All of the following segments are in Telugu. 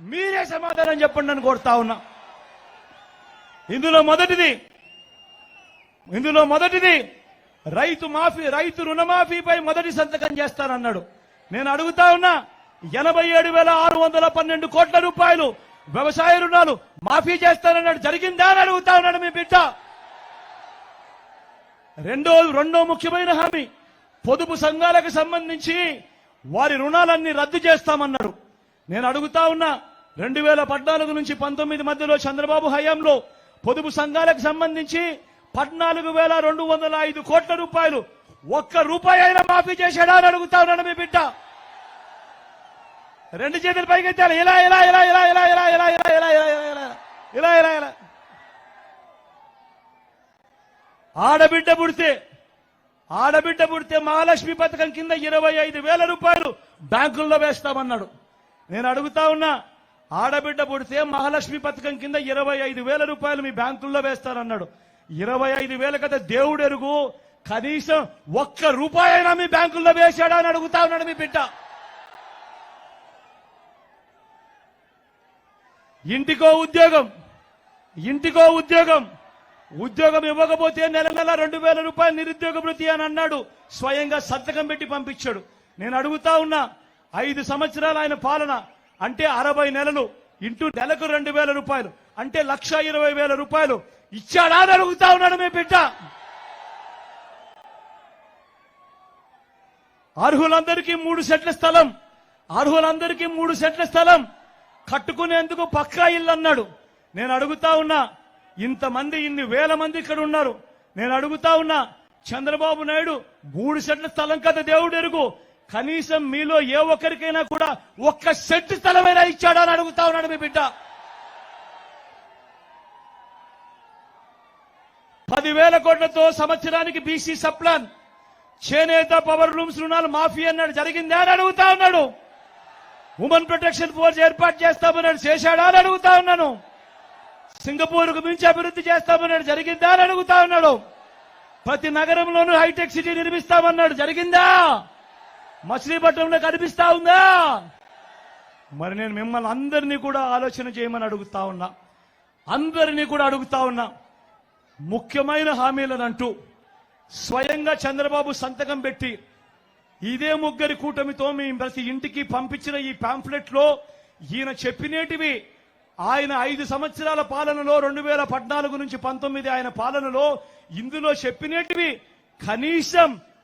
మీరే సమాధానం చెప్పండి అని కోరుతా ఉన్నా. ఇందులో మొదటిది ఇందులో మొదటిది రైతు మాఫీ రైతు రుణమాఫీపై మొదటి సంతకం చేస్తానన్నాడు. నేను అడుగుతా ఉన్నా ఎనభై ఏడు వేల ఆరు వందల పన్నెండు కోట్ల రూపాయలు వ్యవసాయ రుణాలు మాఫీ చేస్తానన్నాడు. జరిగిందా అని అడుగుతా ఉన్నాడు మీ బిడ్డ. రెండో రెండో ముఖ్యమైన హామీ పొదుపు సంఘాలకు సంబంధించి వారి రుణాలన్నీ రద్దు చేస్తామన్నాడు. నేను అడుగుతా ఉన్నా రెండు వేల పద్నాలుగు నుంచి పంతొమ్మిది మధ్యలో చంద్రబాబు హయాంలో పొదుపు సంఘాలకు సంబంధించి పద్నాలుగు వేల రెండు వందల ఐదు కోట్ల రూపాయలు ఒక్క రూపాయి అయినా మాఫీ చేశాడా అని అడుగుతా ఉన్నాడు మీ బిడ్డ రెండు చేతులు పైకి ఇలా ఇలా ఇలా ఇలా ఇలా ఇలా ఇలా ఇలా ఇలా ఇలా ఇలా ఇలా ఇలా ఇలా ఆడబిడ్డ పుడితే ఆడబిడ్డ పుడితే మహాలక్ష్మి పథకం కింద ఇరవై ఐదు వేల రూపాయలు బ్యాంకుల్లో వేస్తామన్నాడు నేను అడుగుతా ఉన్నా ఆడబిడ్డ పుడితే మహాలక్ష్మి పథకం కింద ఇరవై ఐదు వేల రూపాయలు మీ బ్యాంకుల్లో వేస్తారన్నాడు. ఇరవై ఐదు వేల కదా దేవుడు ఎరుగు. కనీసం ఒక్క రూపాయి అయినా మీ బ్యాంకుల్లో వేశాడా అని అడుగుతా ఉన్నాడు మీ బిడ్డ. ఇంటికో ఉద్యోగం ఇంటికో ఉద్యోగం. ఉద్యోగం ఇవ్వకపోతే నెల నెల రెండు వేల రూపాయలు నిరుద్యోగ భృతి అని అన్నాడు. స్వయంగా సంతకం పెట్టి పంపించాడు. నేను అడుగుతా ఉన్నా ఐదు సంవత్సరాలు ఆయన పాలన. అంటే అరవై నెలలు ఇంటూ నెలకు రెండు వేల రూపాయలు అంటే లక్ష ఇరవై వేల రూపాయలు ఇచ్చాడా అని అడుగుతా ఉన్నాడు మీ బిడ్డ. అర్హులందరికీ మూడు సెట్ల స్థలం అర్హులందరికీ మూడు సెట్ల స్థలం కట్టుకునేందుకు పక్కా ఇల్లు అన్నాడు. నేను అడుగుతా ఉన్నా ఇంతమంది ఇన్ని వేల మంది ఇక్కడ ఉన్నారు. నేను అడుగుతా ఉన్నా చంద్రబాబు నాయుడు మూడు సెట్ల స్థలం కదా దేవుడు ఎరుగు. కనీసం మీలో ఏ ఒక్కరికైనా కూడా ఒక్క సెట్ స్థలమైనా ఇచ్చాడా అని అడుగుతా ఉన్నాడు మీ బిడ్డ. పదివేల కోట్లతో సంవత్సరానికి బీసీ సప్లాన్. చేనేత పవర్ రూమ్స్ రుణాలు మాఫీ అన్నాడు. జరిగిందా అని అడుగుతా ఉన్నాడు. ఉమెన్ ప్రొటెక్షన్ ఫోర్స్ ఏర్పాటు చేస్తామన్నాడు. చేశాడా అని అడుగుతా ఉన్నాను. సింగపూర్కు మించి అభివృద్ధి చేస్తామన్నాడు. జరిగిందా అని అడుగుతా ఉన్నాడు. ప్రతి నగరంలోనూ హైటెక్ సిటీ నిర్మిస్తామన్నాడు. జరిగిందా? మచిలీపట్నంలో కనిపిస్తా ఉందా? మరి నేను మిమ్మల్ని అందరినీ కూడా ఆలోచన చేయమని అడుగుతా ఉన్నా. అందరినీ కూడా అడుగుతా ఉన్నా. ముఖ్యమైన హామీలను అంటూ స్వయంగా చంద్రబాబు సంతకం పెట్టి ఇదే ముగ్గురి కూటమితో మీ ప్రతి ఇంటికి పంపించిన ఈ పాంఫ్లెట్లో ఈయన చెప్పినేటివి ఆయన ఐదు సంవత్సరాల పాలనలో రెండు వేల పద్నాలుగు నుంచి పంతొమ్మిది ఆయన పాలనలో ఇందులో చెప్పినేటివి కనీసం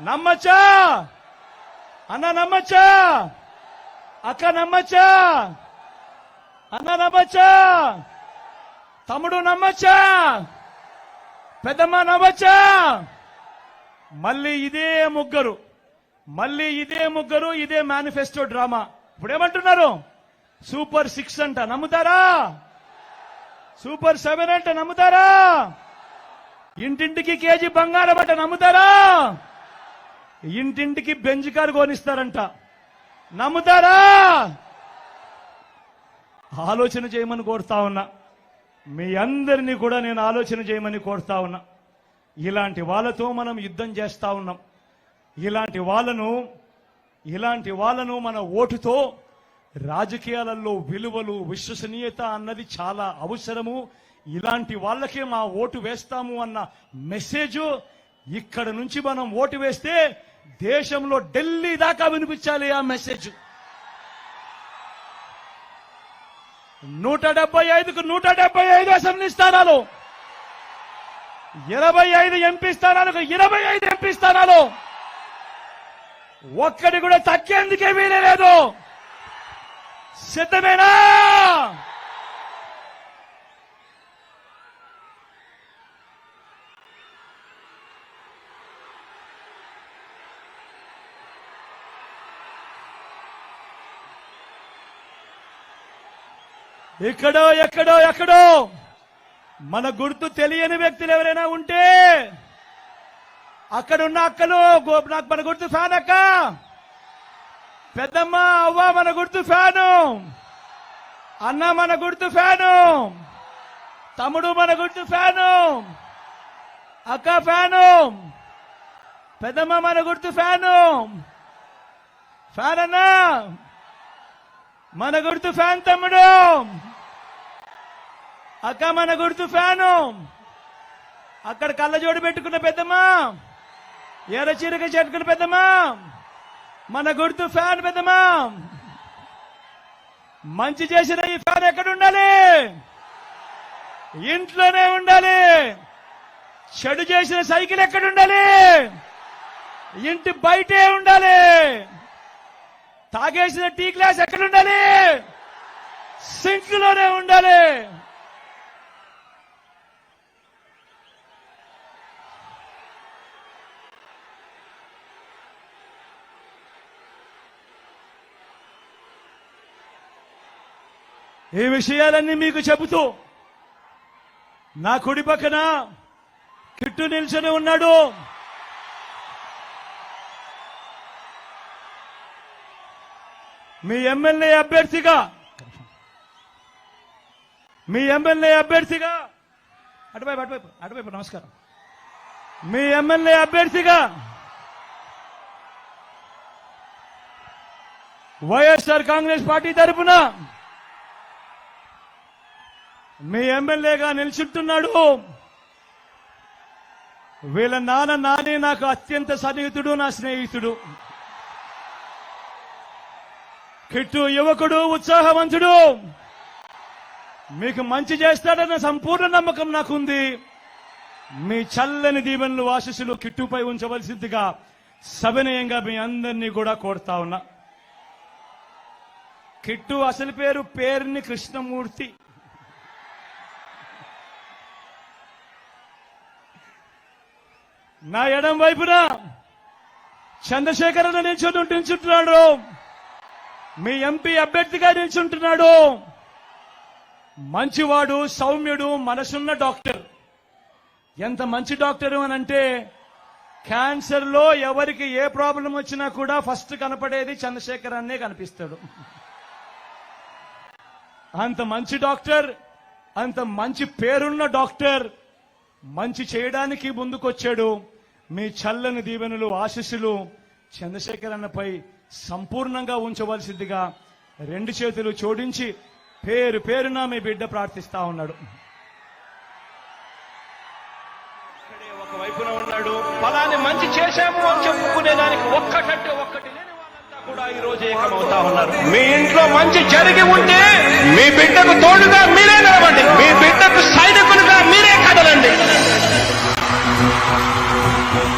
నమ్మచ్చా? అన్న నమ్మచ్చా? అక్క నమ్మచ్చా? అన్న నమ్మచ్చా? తమ్ముడు నమ్మచ్చా? పెద్దమ్మ నమ్మచ్చా? మళ్ళీ ఇదే ముగ్గురు. మళ్ళీ ఇదే ముగ్గురు ఇదే మేనిఫెస్టో డ్రామా ఇప్పుడు ఏమంటున్నారు సూపర్ సిక్స్ అంట నమ్ముతారా? సూపర్ సెవెన్ అంట నమ్ముతారా? ఇంటింటికి కేజీ బంగారం అంట నమ్ముతారా? ఇంటింటికి బెంజ్ కారు కొనిస్తారంట. నమ్ముతారా? ఆలోచన చేయమని కోరుతా ఉన్నా. మీ అందరినీ కూడా నేను ఆలోచన చేయమని కోరుతా ఉన్నా. ఇలాంటి వాళ్ళతో మనం యుద్ధం చేస్తా ఉన్నాం. ఇలాంటి వాళ్ళను ఇలాంటి వాళ్ళను మన ఓటుతో రాజకీయాలలో విలువలు విశ్వసనీయత అన్నది చాలా అవసరము. ఇలాంటి వాళ్ళకే మా ఓటు వేస్తాము అన్న మెసేజ్ ఇక్కడ నుంచి మనం ఓటు వేస్తే దేశంలో ఢిల్లీ దాకా వినిపించాలి ఆ మెసేజ్. నూట డెబ్బై ఐదుకు నూట డెబ్బై ఐదు అసెంబ్లీ స్థానాలు. ఇరవై ఐదు ఎంపీ స్థానాలకు ఇరవై ఐదు ఎంపీ స్థానాలు. ఒక్కడి కూడా తగ్గేందుకే వీలే లేదు. సిద్ధమేనా? ఇక్కడో ఎక్కడో ఎక్కడో. మన గుర్తు తెలియని వ్యక్తులు ఎవరైనా ఉంటే అక్కడున్న అక్కలు నాకు మన గుర్తు సానక్క. పెద్దమ్మ అవ్వ మన గుర్తు ఫ్యాను. అన్న మన గుర్తు ఫ్యాను. తమ్ముడు మన గుర్తు ఫ్యాను. అక్క ఫ్యాను. పెద్దమ్మ మన గుర్తు ఫ్యాను. ఫ్యాన్ అన్న మన గుర్తు ఫ్యాన్ తమ్ముడు. అక్క మన గుర్తు ఫ్యాను. అక్కడ కళ్ళజోడు పెట్టుకున్న పెద్దమ్మా. ఎర్ర చీరక చెట్టుకున్న పెద్దమ్మా. మన గుర్తు ఫ్యాన్ పెద్దమ్మా. మంచి చేసిన ఈ ఫ్యాన్ ఎక్కడ ఉండాలి? ఇంట్లోనే ఉండాలి. చెడు చేసిన సైకిల్ ఎక్కడ ఉండాలి? ఇంటి బయటే ఉండాలి. తాగేసిన టీ గ్లాస్ ఎక్కడ ఉండాలి? సింక్లోనే ఉండాలి. ఈ విషయాలన్నీ మీకు చెబుతూ నా కుడి పక్కన కిట్టు నిల్చొని ఉన్నాడు. మీ ఎమ్మెల్యే అభ్యర్థిగా మీ ఎమ్మెల్యే అభ్యర్థిగా అటువైపు అటువైపు అటువైపు నమస్కారం. మీ ఎమ్మెల్యే అభ్యర్థిగా వైఎస్ఆర్ కాంగ్రెస్ పార్టీ తరపున మీ ఎమ్మెల్యేగా నిలిచింటున్నాడు. వీళ్ళ నాన్న నానే నాకు అత్యంత సన్నిహితుడు నా స్నేహితుడు. కిట్టు యువకుడు ఉత్సాహవంతుడు. మీకు మంచి చేస్తాడన్న సంపూర్ణ నమ్మకం నాకుంది. మీ చల్లని దీవెనలు ఆశీస్సులు కిట్టుపై ఉంచవలసిందిగా సవినయంగా మీ అందరినీ కూడా కోరుతా ఉన్నా. కిట్టు అసలు పేరు పేరుని కృష్ణమూర్తి. నా ఎడం వైపున చంద్రశేఖర్ నిల్చొని నిల్చుంటున్నాడు మీ ఎంపీ అభ్యర్థిగా నిల్చుంటున్నాడు. మంచివాడు సౌమ్యుడు మనసున్న డాక్టర్. ఎంత మంచి డాక్టర్ అని అంటే క్యాన్సర్లో ఎవరికి ఏ ప్రాబ్లం వచ్చినా కూడా ఫస్ట్ కనపడేది చంద్రశేఖర్ అన్నే కనిపిస్తాడు. అంత మంచి డాక్టర్ అంత మంచి పేరున్న డాక్టర్ మంచి చేయడానికి ముందుకొచ్చాడు. మీ చల్లని దీవెనలు ఆశీస్సులు చంద్రశేఖర్ అన్నపై సంపూర్ణంగా ఉంచవలసిందిగా రెండు చేతులు జోడించి పేరు పేరున మీ బిడ్డ ప్రార్థిస్తా ఉన్నాడు. వైపున ఉన్నాడు. ఫలాన్ని మంచి చేశాము అని చెప్పుకునే దానికి ఒక్కటంటే ఒక్కటి లేని వాళ్ళంతా కూడా ఈ రోజు ఏకమవుతా ఉన్నారు. మీ ఇంట్లో మంచి జరిగి ఉంటే మీ బిడ్డకు తోడుగా మీరే నిలవండి. మీ బిడ్డకు సైనికులుగా మీరే కదలండి.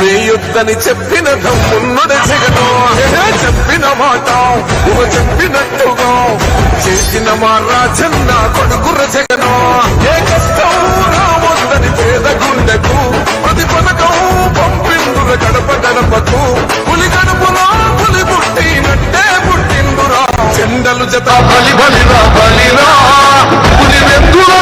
వేయొద్దని చెప్పిన దమ్మున్నది జగను చెప్పిన మాట చెప్పినట్టుగా. చేసిన మా రాజన్న కొడుకుర జగను ఏ కష్టం రావద్దని పేద గుండెకు ప్రతి పథకం పంపిందుర గడప గడపకు. పులి గడుపులో పులి పుట్టినట్టే పుట్టిందురా చెండలు జత బలి బలిరా బలిరా. పులి వెందులలో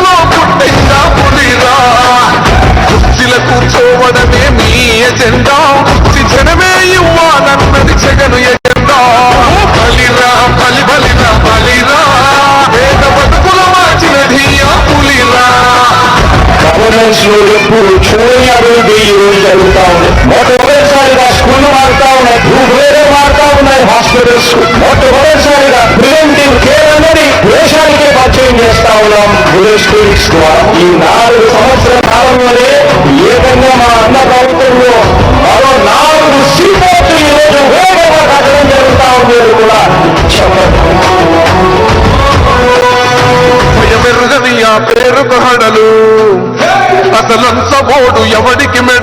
జరుగుతా ఉంది నూట ఒకటిసారిగా స్కూళ్ళు మారుతా ఉన్నాయి. భూభేదం మారుతా ఉన్నాయి. హాస్పిటల్స్ నూట ఒకటిసారిగా ప్రివెంటివ్ కేర్ అనేది దేశానికి పరిచయం చేస్తా ఉన్నాం. విలేజ్ క్లినిక్స్ ద్వారా. ఈ నాలుగు సంవత్సరాల కాలంలోనే ఏ విధంగా మా అన్న ప్రభుత్వంలో మరో నాలుగు సిపోర్ట్లు ఈ రోజు వేగంగా కట్టడం జరుగుతా ఉంది కూడా పేరు కహడలు అసలంత బోడు ఎవడికి మెడ